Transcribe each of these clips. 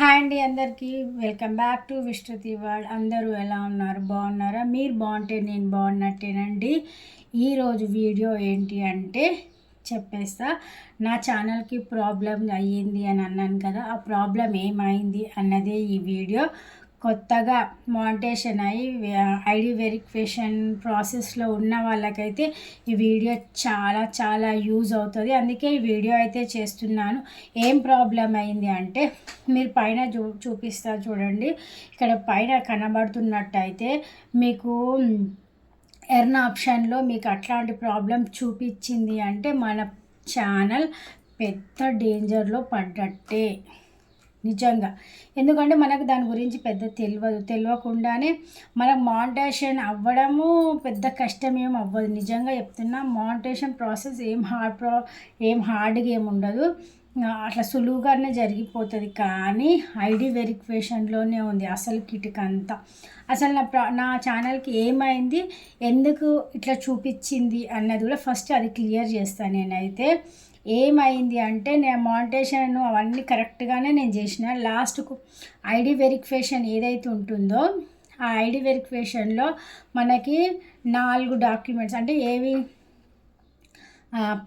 Hi అండి అందరికీ. Welcome back to Vishnuthi world. అందరూ ఎలా ఉన్నారు? బాగున్నారా? మీరు బాగుంటే నేను బాగున్నట్టేనండి. ఈరోజు వీడియో ఏంటి అంటే చెప్పేస్తా. నా ఛానల్కి ప్రాబ్లం అయ్యింది అని అన్నాను కదా ఆ ప్రాబ్లం ఏమైంది అన్నదే ఈ వీడియో. కొత్తగా మానిటేషన్ అయ్యి ఐడి వెరిఫికేషన్ ప్రాసెస్లో ఉన్న వాళ్ళకైతే ఈ వీడియో చాలా చాలా యూజ్ అవుతుంది. అందుకే ఈ వీడియో అయితే చేస్తున్నాను. ఏం ప్రాబ్లం అయింది అంటే మీరు పైన చూ చూపిస్తా చూడండి. ఇక్కడ పైన కనబడుతున్నట్టయితే మీకు ఎర్న్ ఆప్షన్లో మీకు అట్లాంటి ప్రాబ్లం చూపించింది అంటే మన ఛానల్ పెద్ద డేంజర్లో పడ్డట్టే. నిజంగా. ఎందుకంటే మనకు దాని గురించి పెద్ద తెలియదు. తెలియకుండానే మనకు మానిటేషన్ అవ్వడము పెద్ద కష్టం ఏం అవ్వదు. నిజంగా చెప్తున్నా మానిటేషన్ ప్రాసెస్ ఏం హార్డ్ ప్రా ఏం హార్డ్గా ఏమి ఉండదు. అట్లా సులువుగానే జరిగిపోతుంది. కానీ ఐడి వెరిఫికేషన్లోనే ఉంది అసలు కిటిక్ అంతా అసలు నా ప్రా నా ఛానల్కి ఏమైంది? ఎందుకు ఇట్లా చూపించింది అన్నది కూడా ఫస్ట్ అది క్లియర్ చేస్తాను నేనైతే. ఏమైంది అంటే నేను మానిటేషన్ అవన్నీ కరెక్ట్గానే నేను చేసిన. లాస్ట్కు ఐడి వెరిఫికేషన్ ఏదైతే ఉంటుందో ఆ ఐడి వెరిఫికేషన్లో మనకి నాలుగు డాక్యుమెంట్స్ అంటే ఏవి?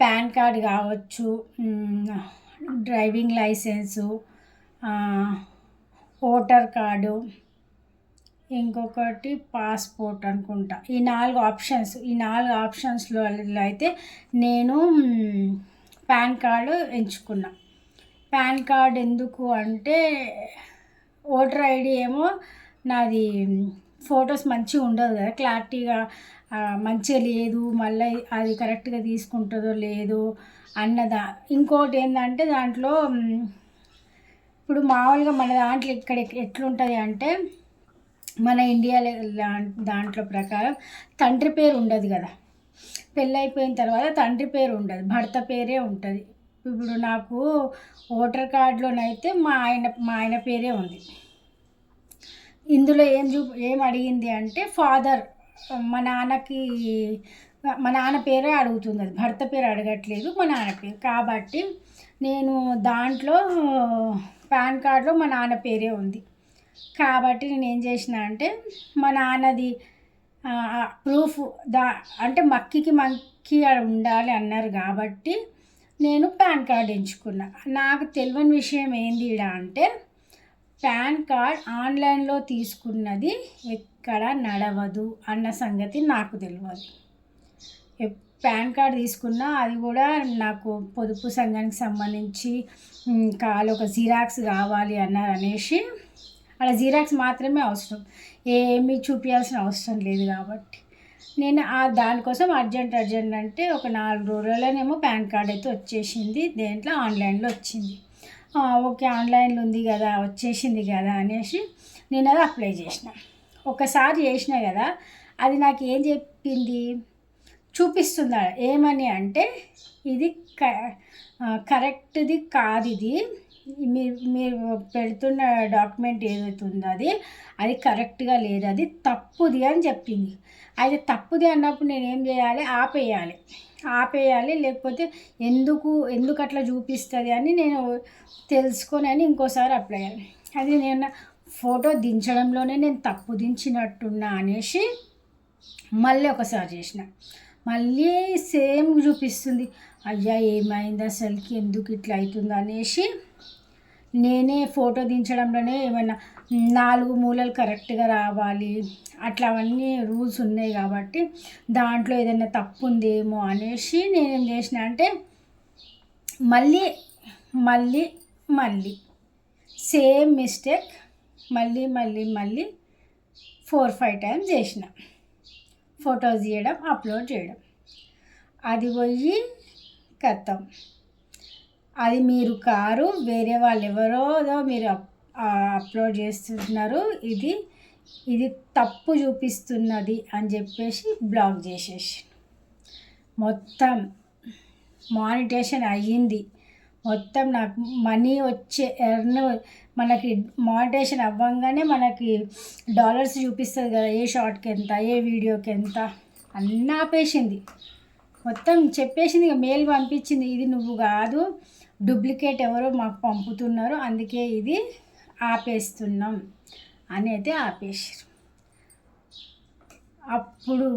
పాన్ కార్డ్ కావచ్చు డ్రైవింగ్ లైసెన్సు ఓటర్ కార్డు ఇంకొకటి పాస్పోర్ట్ అనుకుంటా. ఈ నాలుగు ఆప్షన్స్ ఈ నాలుగు ఆప్షన్స్లో అయితే నేను పాన్ కార్డు ఎంచుకున్నా. పాన్ కార్డ్ ఎందుకు అంటే ఓటర్ ఐడి ఏమో నాది ఫొటోస్ మంచిగా ఉండదు కదా. క్లారిటీగా మంచిగా లేదు మళ్ళీ అది కరెక్ట్గా తీసుకుంటుందో లేదో అన్నదా. ఇంకోటి ఏంటంటే దాంట్లో ఇప్పుడు మామూలుగా మన దాంట్లో ఇక్కడ ఎట్లుంటుంది అంటే మన ఇండియా దాంట్లో ప్రకారం తండ్రి పేరు ఉండదు కదా. పెళ్ళైపోయిన తర్వాత తండ్రి పేరు ఉండదు భర్త పేరే ఉంటుంది. ఇప్పుడు నాకు ఓటర్ కార్డులోనైతే మా ఆయన మా ఆయన పేరే ఉంది. ఇందులో ఏం చూ ఏం అడిగింది అంటే ఫాదర్ మా నాన్నకి మా నాన్న పేరే అడుగుతుంది అది భర్త పేరు అడగట్లేదు మా నాన్న పేరు. కాబట్టి నేను దాంట్లో పాన్ కార్డులో మా నాన్న పేరే ఉంది. కాబట్టి నేను ఏం చేసిన అంటే మా నాన్నది ప్రూఫ్ దా అంటే మక్కికి మక్కి ఉండాలి అన్నారు కాబట్టి నేను పాన్ కార్డ్ ఎంచుకున్నా. నాకు తెలియని విషయం ఏంది అంటే పాన్ కార్డ్ ఆన్లైన్లో తీసుకున్నది ఎక్కడ నడవదు అన్న సంగతి నాకు తెలియదు. పాన్ కార్డ్ తీసుకున్నా అది కూడా నాకు పొదుపు సంఘానికి సంబంధించి కాలు ఒక జిరాక్స్ కావాలి అన్నారు అనేసి అలా జిరాక్స్ మాత్రమే అవసరం. ఏమీ చూపించాల్సిన అవసరం లేదు కాబట్టి. నేను ఆ దానికోసం అర్జెంట్ అర్జెంట్ అంటే ఒక నాలుగు రోజులనేమో పాన్ కార్డ్ అయితే వచ్చేసింది. దేంట్లో ఆన్లైన్లో వచ్చింది. ఓకే ఆన్లైన్లో ఉంది కదా వచ్చేసింది కదా అనేసి నేను అది అప్లై చేసిన. ఒకసారి చేసిన కదా అది నాకు ఏం చెప్పింది? చూపిస్తుందా? ఏమని అంటే ఇది కరెక్ట్ది కాదు ఇది. మీరు మీరు పెడుతున్న డాక్యుమెంట్ ఏదైతే ఉందో అది అది కరెక్ట్గా లేదు అది తప్పుది అని చెప్పింది. అయితే తప్పుది అన్నప్పుడు నేను ఏం చేయాలి? ఆపేయాలి. ఆపేయాలి లేకపోతే ఎందుకు ఎందుకు అట్లా చూపిస్తుంది అని నేను తెలుసుకొని అని ఇంకోసారి అప్లై చేయాలి. అది నేను ఫోటో దించడంలోనే నేను తప్పు దించినట్టున్నా అనేసి మళ్ళీ ఒకసారి చేసిన. మళ్ళీ సేమ్ చూపిస్తుంది. అయ్యా ఏమైంది అసలుకి? ఎందుకు ఇట్లా అవుతుంది అనేసి నేనే ఫోటో దించడంలోనే ఏమైనా నాలుగు మూలలు కరెక్ట్గా రావాలి అట్లా అవన్నీ రూల్స్ ఉన్నాయి కాబట్టి దాంట్లో ఏదైనా తప్పు ఉందేమో అనేసి నేనేం చేసిన అంటే మళ్ళీ మళ్ళీ మళ్ళీ సేమ్ మిస్టేక్ మళ్ళీ మళ్ళీ మళ్ళీ ఫోర్ ఫైవ్ టైమ్స్ చేసిన. ఫొటోస్ తీయడం అప్లోడ్ చేయడం. అది పోయి కత్తం అది మీరు కారు వేరే వాళ్ళు ఎవరోదో మీరు అప్లోడ్ చేస్తున్నారు. ఇది ఇది తప్పు చూపిస్తున్నది అని చెప్పేసి బ్లాక్ చేసేసి. మొత్తం మానిటేషన్ అయ్యింది. మొత్తం నాకు మనీ వచ్చే ఎర్న్ మనకి మానిటేషన్ అవ్వంగానే మనకి డాలర్స్ చూపిస్తుంది కదా ఏ షార్ట్కి ఎంత ఏ వీడియోకి ఎంత అన్నీ ఆపేసింది. మొత్తం చెప్పేసింది ఇక మెయిల్ పంపించింది. ఇది నువ్వు కాదు డూప్లికేట్ ఎవరో మాకు పంపుతున్నారు అందుకే ఇది ఆపేస్తున్నాం అని అయితే ఆపేసారు అప్పుడు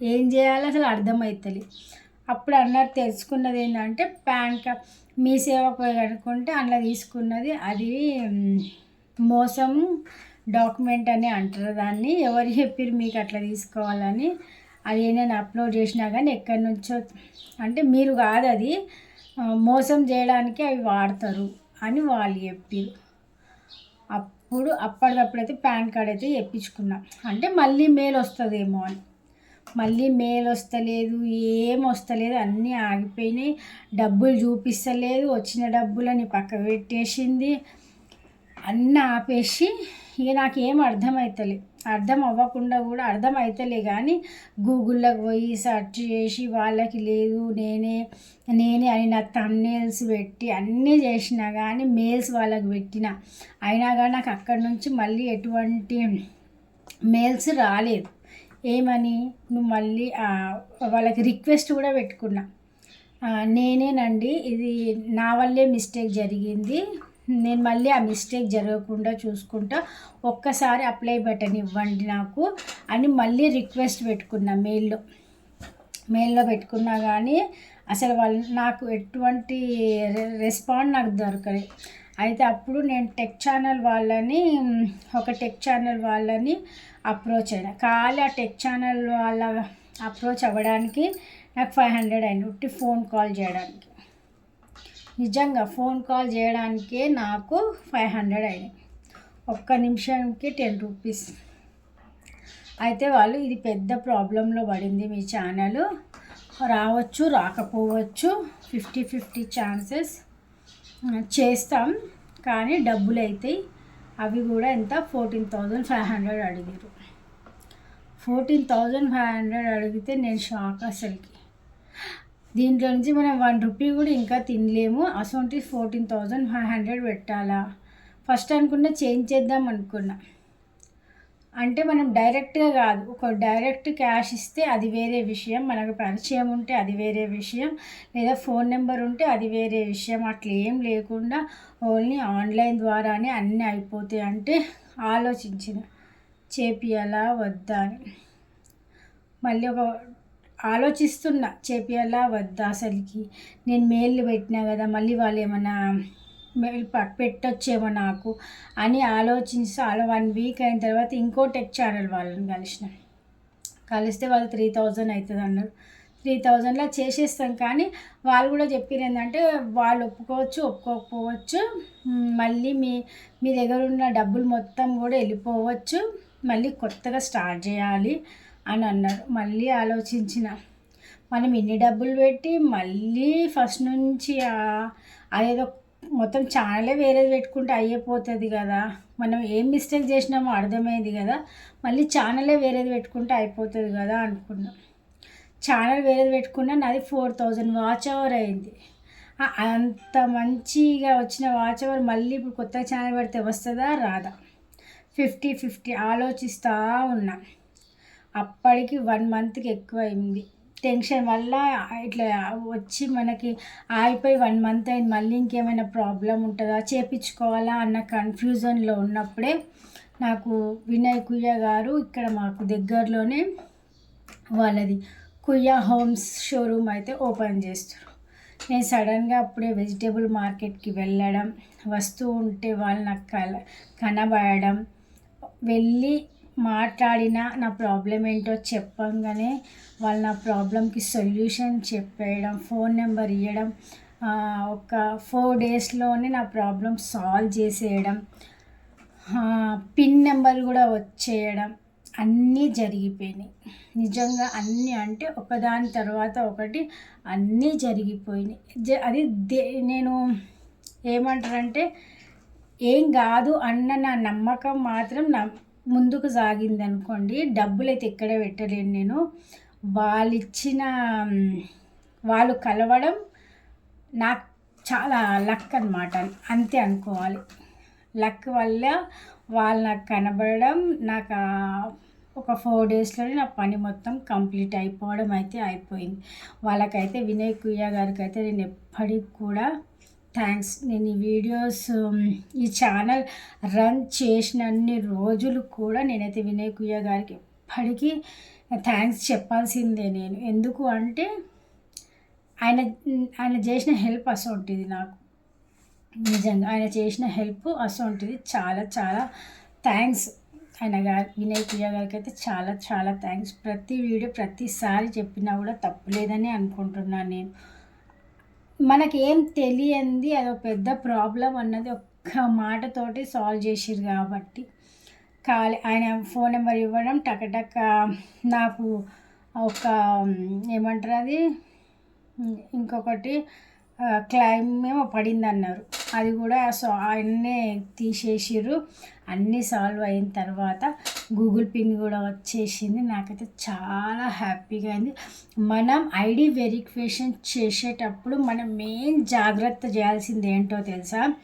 ఏం చేయాలో అసలు అర్థమవుతుంది అప్పుడు అన్నారు తెలుసుకున్నది ఏంటంటే పాన్ కార్డ్ మీ సేవకు కనుక్కుంటే అందులో తీసుకున్నది అది మోసం డాక్యుమెంట్ అని అంటారు. దాన్ని ఎవరు చెప్పారు మీకు అట్లా తీసుకోవాలని అది నేను అప్లోడ్ చేసినా కానీ ఎక్కడి నుంచో అంటే మీరు కాదు అది మోసం చేయడానికి అవి వాడతారు అని వాళ్ళు చెప్పారు. అప్పుడు అప్పటికప్పుడైతే పాన్ కార్డ్ అయితే చెప్పించుకున్నాం. అంటే మళ్ళీ మెయిల్ వస్తుందేమో అని. మళ్ళీ మెయిల్ వస్తలేదు ఏం వస్తలేదు అన్నీ ఆగిపోయినాయి. డబ్బులు చూపిస్తలేదు వచ్చిన డబ్బులని పక్క పెట్టేసింది. అన్నీ ఆపేసి ఇక నాకు ఏం అర్థమవుతలే అర్థం అవ్వకుండా కూడా అర్థం అవుతలే కానీ గూగుల్లోకి పోయి సెర్చ్ చేసి వాళ్ళకి లేదు నేనే నేనే అని నా తమ్నేల్స్ పెట్టి అన్నీ చేసినా కానీ మెయిల్స్ వాళ్ళకి పెట్టిన. అయినా కానీ నాకు అక్కడి నుంచి మళ్ళీ ఎటువంటి మెయిల్స్ రాలేదు. ఏమని? నువ్వు మళ్ళీ వాళ్ళకి రిక్వెస్ట్ కూడా పెట్టుకున్నా. నేనేనండి ఇది నా వల్లే మిస్టేక్ జరిగింది. నేను మళ్ళీ ఆ మిస్టేక్ జరగకుండా చూసుకుంటా. ఒక్కసారి అప్లై బటన్ ఇవ్వండి నాకు అని మళ్ళీ రిక్వెస్ట్ పెట్టుకున్నా మెయిల్లో మెయిల్లో పెట్టుకున్నా కానీ అసలు వాళ్ళు నాకు ఎటువంటి రెస్పాండ్ నాకు దొరకలేదు. అయితే అప్పుడు నేను టెక్ ఛానల్ వాళ్ళని ఒక టెక్ ఛానల్ వాళ్ళని అప్రోచ్ అయినా. ఖాళీ ఆ టెక్ ఛానల్ వాళ్ళ అప్రోచ్ అవ్వడానికి నాకు ఫైవ్ హండ్రెడ్ అయింది. ఉట్టి ఫోన్ కాల్ చేయడానికి. నిజంగా ఫోన్ కాల్ చేయడానికే నాకు ఫైవ్ హండ్రెడ్ అయినాయి. ఒక్క నిమిషానికి టెన్ రూపీస్. అయితే వాళ్ళు ఇది పెద్ద ప్రాబ్లంలో పడింది మీ ఛానల్. రావచ్చు రాకపోవచ్చు ఫిఫ్టీ ఫిఫ్టీ ఛాన్సెస్ చేస్తాం. కానీ డబ్బులు అవుతాయి అవి కూడా ఎంత? ఫోర్టీన్ థౌజండ్ ఫైవ్ హండ్రెడ్ అడిగారు ఫోర్టీన్ థౌజండ్ ఫైవ్ హండ్రెడ్ అడిగితే నేను షాక్ అసలుకి. దీంట్లో నుంచి మనం వన్ రూపీ కూడా ఇంకా తినలేము. అసొంటి ఫోర్టీన్ థౌజండ్ ఫైవ్ హండ్రెడ్ పెట్టాలా? ఫస్ట్ అనుకున్న చేంజ్ చేద్దాం అనుకున్నా. అంటే మనం డైరెక్ట్గా కాదు ఒక డైరెక్ట్ క్యాష్ ఇస్తే అది వేరే విషయం. మనకు పరిచయం ఉంటే అది వేరే విషయం. లేదా ఫోన్ నెంబర్ ఉంటే అది వేరే విషయం. అట్లా ఏం లేకుండా ఓన్లీ ఆన్లైన్ ద్వారానే అన్నీ అయిపోతాయి అంటే ఆలోచించిన. చేపియాలా వద్దా అని. మళ్ళీ ఒక ఆలోచిస్తున్నా చేపియాలా వద్దా అసలుకి? నేను మెయిల్ పెట్టినా కదా మళ్ళీ వాళ్ళు ఏమన్నా మెయిల్ పెట్టొచ్చేమో నాకు అని ఆలోచించి అలా వన్ వీక్ అయిన తర్వాత ఇంకో టెక్ ఛానల్ వాళ్ళని కలిసిన. కలిస్తే వాళ్ళు త్రీ థౌజండ్ అవుతుంది అన్నారు. త్రీ థౌజండ్లో చేసేస్తాం కానీ వాళ్ళు కూడా చెప్పారు ఏంటంటే వాళ్ళు ఒప్పుకోవచ్చు ఒప్పుకోకపోవచ్చు మళ్ళీ మీ మీ దగ్గర ఉన్న డబ్బులు మొత్తం కూడా వెళ్ళిపోవచ్చు మళ్ళీ కొత్తగా స్టార్ట్ చేయాలి అని అన్నారు మళ్ళీ ఆలోచించిన. మనం ఇన్ని డబ్బులు పెట్టి మళ్ళీ ఫస్ట్ నుంచి అదేదో మొత్తం ఛానలే వేరేది పెట్టుకుంటే అయిపోతుంది కదా. మనం ఏం మిస్టేక్ చేసినామో అర్థమైంది కదా. మళ్ళీ ఛానలే వేరేది పెట్టుకుంటే అయిపోతుంది కదా అనుకున్నాం. ఛానల్ వేరేది పెట్టుకున్నా నాది ఫోర్ థౌజండ్ వాచ్ అవర్ అయింది. అంత మంచిగా వచ్చిన వాచ్ అవర్ మళ్ళీ ఇప్పుడు కొత్త ఛానల్ పెడితే వస్తుందా? రాదా. ఫిఫ్టీ ఫిఫ్టీ ఆలోచిస్తూ ఉన్నా. అప్పటికి వన్ మంత్కి ఎక్కువ అయింది టెన్షన్ వల్ల ఇట్లా వచ్చి మనకి ఆగిపోయి వన్ మంత్ అయింది. మళ్ళీ ఇంకేమైనా ప్రాబ్లం ఉంటుందా? చేపించుకోవాలా అన్న కన్ఫ్యూజన్లో ఉన్నప్పుడే నాకు వినయ్ కుయ్య గారు ఇక్కడ మాకు దగ్గరలోనే వాళ్ళది కుయ్య హోమ్స్ షోరూమ్ అయితే ఓపెన్ చేస్తారు. నేను సడన్గా అప్పుడే వెజిటేబుల్ మార్కెట్కి వెళ్ళడం వస్తూ ఉంటే వాళ్ళు నాకు కల కనబడడం వెళ్ళి మాట్లాడిన నా ప్రాబ్లం ఏంటో చెప్పంగానే వాళ్ళు నా ప్రాబ్లంకి సొల్యూషన్ చెప్పేయడం ఫోన్ నెంబర్ ఇవ్వడం ఒక ఫోర్ డేస్లోనే నా ప్రాబ్లం సాల్వ్ చేసేయడం పిన్ నెంబర్ కూడా వచ్చేయడం అన్నీ జరిగిపోయినాయి. నిజంగా అన్నీ అంటే ఒకదాని తర్వాత ఒకటి అన్నీ జరిగిపోయినాయి. జ- అది దే నేను ఏమంటారంటే ఏం కాదు అన్న నా నమ్మకం మాత్రం నా ముందుకు సాగింది అనుకోండి డబ్బులు అయితే ఎక్కడ పెట్టలేను నేను. వాళ్ళు ఇచ్చిన వాళ్ళు కలవడం నాకు చాలా లక్ అనమాట అంతే అనుకోవాలి. లక్ వల్ల వాళ్ళు నాకు కనబడడం నాకు ఒక ఫోర్ డేస్లోనే నా పని మొత్తం కంప్లీట్ అయిపోవడం అయితే అయిపోయింది. వాళ్ళకైతే వినయ్ కుయ్య గారికి అయితే నేను ఎప్పటికి కూడా థ్యాంక్స్ నేను ఈ వీడియోస్ um, ఈ ఛానల్ రన్ చేసినన్ని రోజులు కూడా నేనైతే వినయ్ కుయ్య గారికి ఎప్పటికీ థ్యాంక్స్ చెప్పాల్సిందే నేను. ఎందుకు అంటే ఆయన ఆయన చేసిన హెల్ప్ అసొంటిది నాకు. నిజంగా ఆయన చేసిన హెల్ప్ అసొంటిది. చాలా చాలా థ్యాంక్స్ ఆయన గారి వినయ్ ప్రియ గారికి అయితే చాలా చాలా థ్యాంక్స్ ప్రతి వీడియో ప్రతిసారి చెప్పినా కూడా తప్పులేదని అనుకుంటున్నాను నేను. మనకి ఏం తెలియంది అదొక పెద్ద ప్రాబ్లం అన్నది ఒక్క మాటతోటి సాల్వ్ చేసిరు కాబట్టి. ఖాళీ ఆయన ఫోన్ నెంబర్ ఇవ్వడం టకటక నాకు ఒక ఏమంటారు అది? ఇంకొకటి క్లైమ్ ఏమో పడింది అన్నారు అది కూడా సో ఆయన్నే తీసేసిర్రు. అన్నీ సాల్వ్ అయిన తర్వాత గూగుల్ పిన్ కూడా వచ్చేసింది. నాకైతే చాలా హ్యాపీగా అయింది. మనం ఐడి వెరిఫికేషన్ చేసేటప్పుడు మనం మెయిన్ జాగ్రత్త చేయాల్సింది ఏంటో తెలుసా?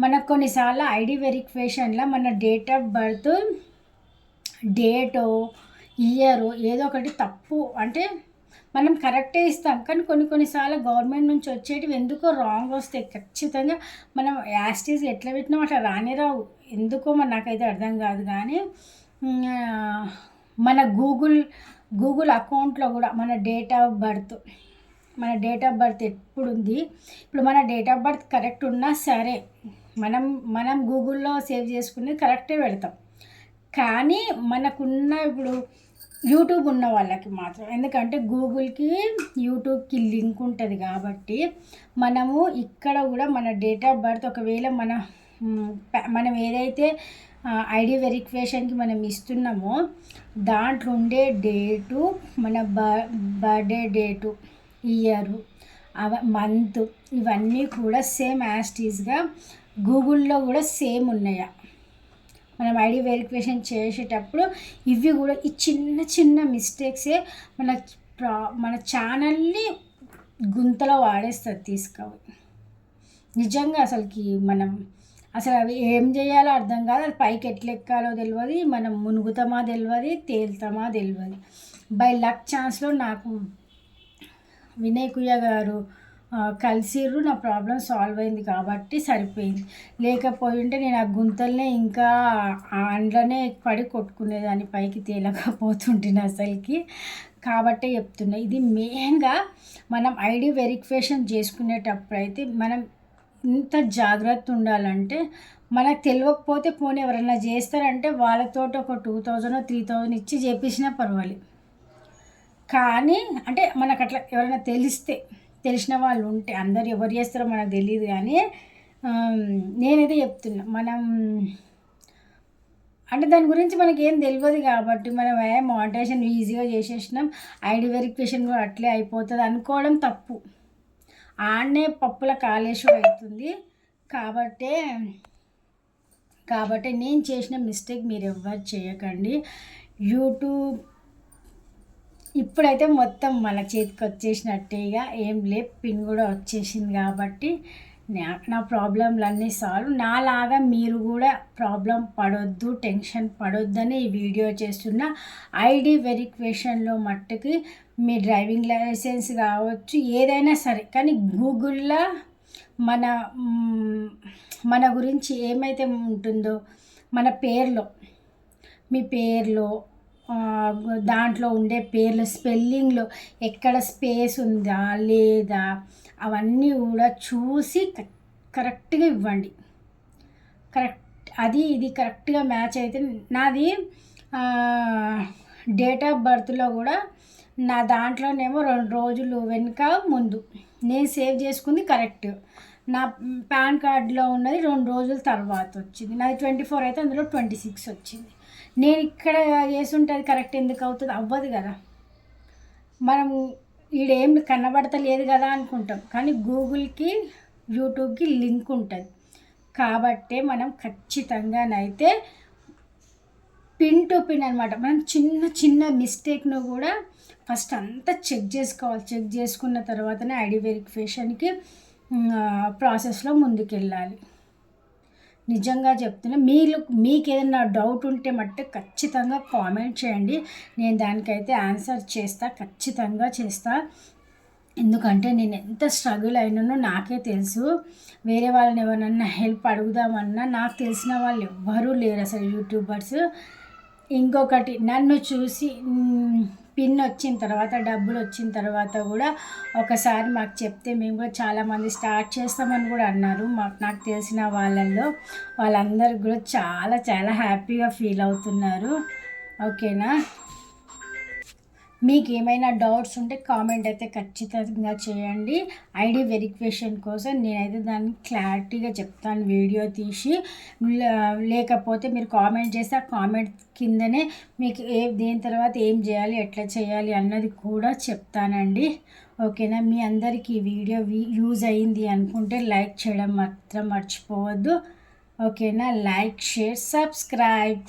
మనకు కొన్నిసార్లు ఐడి వెరిఫికేషన్లో మన డేట్ ఆఫ్ బర్త్ డేటో ఇయర్ ఏదో ఒకటి తప్పు అంటే మనం కరెక్టే ఇస్తాం. కానీ కొన్ని కొన్నిసార్లు గవర్నమెంట్ నుంచి వచ్చేటివి ఎందుకో రాంగ్ వస్తాయి. ఖచ్చితంగా మనం యాస్టీస్ ఎట్లా పెట్టినాం అట్లా రానే రావు. ఎందుకో మరి నాకైతే అర్థం కాదు. కానీ మన గూగుల్ గూగుల్ అకౌంట్లో కూడా మన డేట్ ఆఫ్ బర్త్ మన డేట్ ఆఫ్ బర్త్ ఎప్పుడు ఉంది ఇప్పుడు మన డేట్ ఆఫ్ బర్త్ కరెక్ట్ ఉన్నా సరే మనం మనం గూగుల్లో సేవ్ చేసుకుని కరెక్టే పెడతాం. కానీ మనకున్న ఇప్పుడు యూట్యూబ్ ఉన్న వాళ్ళకి మాత్రం ఎందుకంటే గూగుల్కి యూట్యూబ్కి లింక్ ఉంటుంది కాబట్టి మనము ఇక్కడ కూడా మన డేట్ ఆఫ్ బర్త్ ఒకవేళ మన మనం ఏదైతే ఐడి వెరిఫికేషన్కి మనం ఇస్తున్నామో దాంట్లో ఉండే డేటు మన బ బర్త్డే డేటు ఇయరు అవ మంత్ ఇవన్నీ కూడా సేమ్ యాస్టీస్గా గూగుల్లో కూడా సేమ్ ఉన్నాయా? మనం ఐడి వెరిఫికేషన్ చేసేటప్పుడు ఇవి కూడా ఈ చిన్న చిన్న మిస్టేక్సే మన ప్రా మన ఛానల్ని గుంతలో వాడేస్తుంది తీసుకొని నిజంగా అసలుకి మనం అసలు అవి ఏం చేయాలో అర్థం కాదు. అది పైకి ఎట్లా ఎక్కాలో తెలియదు మనం మునుగుతామా తెలియదు తేలుతామా తెలియదు బై లక్ ఛాన్స్లో నాకు వినయ్ కుయ్య గారు కలిసిర్రు నా ప్రాబ్లం సాల్వ్ అయింది కాబట్టి సరిపోయింది. లేకపోయింటే నేను ఆ గుంతల్నే ఇంకా అందులోనే పడి కొట్టుకునేదాన్ని పైకి తేలకపోతుంటుంది అసలుకి. కాబట్టే చెప్తున్నా ఇది మెయిన్గా మనం ఐడి వెరిఫికేషన్ చేసుకునేటప్పుడు అయితే మనం ఇంత జాగ్రత్త ఉండాలంటే మనకు తెలియకపోతే పోనీ ఎవరైనా చేస్తారంటే వాళ్ళతో ఒక టూ థౌజండ్ త్రీ థౌజండ్ ఇచ్చి చేపించినా పర్వాలేదు. కానీ అంటే మనకు అట్లా ఎవరైనా తెలిస్తే తెలిసిన వాళ్ళు ఉంటే అందరు ఎవరు చేస్తారో మనకు తెలియదు కానీ నేనైతే చెప్తున్నా మనం అంటే దాని గురించి మనకి ఏం తెలియదు కాబట్టి మనం ఏ మానిటైజేషన్ ఈజీగా చేసేసినాం ఐడి వెరిఫికేషన్ కూడా అట్లే అయిపోతుంది అనుకోవడం తప్పు. ఆడనే పప్పుల కాళేశ్వరం అవుతుంది కాబట్టే కాబట్టి నేను చేసిన మిస్టేక్ మీరు ఎవ్వరు చేయకండి. యూట్యూబ్ ఇప్పుడైతే మొత్తం మన చేతికి వచ్చేసినట్టేగా ఏం లే పిన్ కూడా వచ్చేసింది కాబట్టి నా నా అన్నీ సాల్వ్. నాలాగా మీరు కూడా ప్రాబ్లం పడొద్దు టెన్షన్ పడొద్దని ఈ వీడియో చేస్తున్న. ఐడి వెరిఫికేషన్లో మట్టుకి మీ డ్రైవింగ్ లైసెన్స్ కావచ్చు ఏదైనా సరే. కానీ గూగుల్లో మన మన గురించి ఏమైతే ఉంటుందో మన పేర్లో మీ పేర్లో దాంట్లో ఉండే పేర్లు స్పెల్లింగ్లో ఎక్కడ స్పేస్ ఉందా లేదా అవన్నీ కూడా చూసి క- కరెక్ట్గా ఇవ్వండి. కరెక్ట్ అది ఇది కరెక్ట్గా మ్యాచ్ అయితే నాది డేట్ ఆఫ్ బర్త్లో కూడా నా దాంట్లోనేమో రెండు రోజులు వెనుక ముందు నేను సేవ్ చేసుకుంది కరెక్ట్. నా పాన్ కార్డులో ఉన్నది రెండు రోజుల తర్వాత వచ్చింది. నాది ట్వంటీ ఫోర్ అయితే అందులో ట్వంటీ సిక్స్ వచ్చింది. నేను ఇక్కడ చేస్తుంటే అది కరెక్ట్ ఎందుకు అవుతుంది? అవ్వదు కదా. మనం ఈడేం కనబడతలేదు కదా అనుకుంటాం. కానీ గూగుల్కి యూట్యూబ్కి లింక్ ఉంటుంది. కాబట్టే మనం ఖచ్చితంగానైతే పిన్ టు పిన్ అనమాట మనం చిన్న చిన్న మిస్టేక్ను కూడా ఫస్ట్ అంతా చెక్ చేసుకోవాలి. చెక్ చేసుకున్న తర్వాతనే ఐడి వెరిఫికేషన్కి ప్రాసెస్లో ముందుకెళ్ళాలి. నిజంగా చెప్తున్నా మీరు మీకు ఏదైనా డౌట్ ఉంటే మట్టు ఖచ్చితంగా కామెంట్ చేయండి. నేను దానికైతే ఆన్సర్ చేస్తా ఖచ్చితంగా చేస్తా. ఎందుకంటే నేను ఎంత స్ట్రగుల్ అయినానో నాకే తెలుసు. వేరే వాళ్ళని ఎవరన్నా హెల్ప్ అడుగుదామన్నా నాకు తెలిసిన వాళ్ళు ఎవ్వరూ లేరు అసలు యూట్యూబర్స్ ఇంకొకటి నన్ను చూసి పిన్ వచ్చిన తర్వాత డబ్బులు వచ్చిన తర్వాత కూడా ఒకసారి మాకు చెప్తే మేము కూడా చాలామంది స్టార్ట్ చేస్తామని కూడా అన్నారు. మాకు నాకు తెలిసిన వాళ్ళల్లో వాళ్ళందరూ కూడా చాలా చాలా హ్యాపీగా ఫీల్ అవుతున్నారు. ఓకేనా? మీకు ఏమైనా డౌట్స్ ఉంటే కామెంట్ అయితే ఖచ్చితంగా చేయండి. ఐడి వెరిఫికేషన్ కోసం నేనైతే దాన్ని క్లారిటీగా చెప్తాను వీడియో తీసి. లేకపోతే మీరు కామెంట్ చేస్తే ఆ కామెంట్ కిందనే మీకు ఏ దేని తర్వాత ఏం చేయాలి ఎట్లా చేయాలి అన్నది కూడా చెప్తానండి. ఓకేనా? మీ అందరికీ ఈ వీడియో యూజ్ అయింది అనుకుంటే లైక్ చేయడం మాత్రం మర్చిపోవద్దు. ఓకేనా? Like share subscribe.